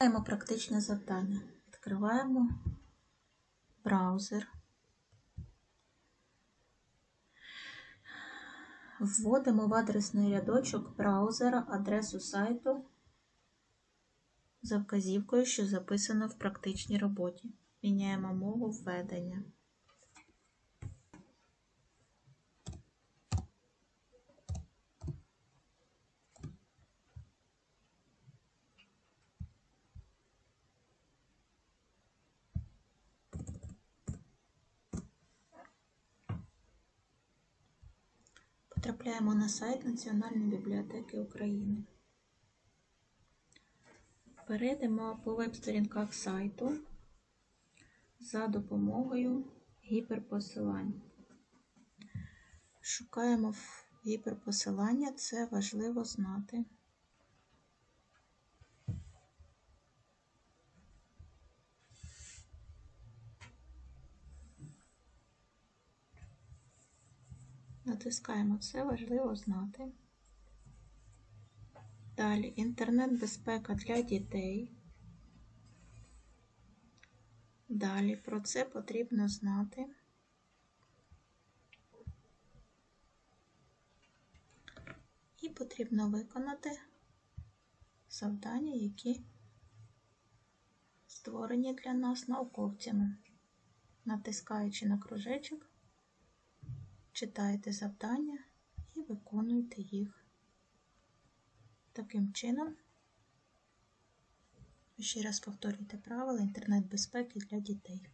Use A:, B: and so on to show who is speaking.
A: Маємо практичне завдання. Відкриваємо браузер. Вводимо в адресний рядочок браузера адресу сайту за вказівкою, що записано в практичній роботі. Міняємо мову введення. Потрапляємо на сайт Національної бібліотеки України. Перейдемо по веб-сторінках сайту за допомогою гіперпосилань. Шукаємо гіперпосилання, це важливо знати. Натискаємо це важливо знати. Далі інтернет-безпека для дітей. Далі про це потрібно знати. І потрібно виконати завдання, які створені для нас науковцями. Натискаючи на кружечок, читаєте завдання і виконуєте їх. Таким чином, ще раз повторюйте правила інтернет-безпеки для дітей.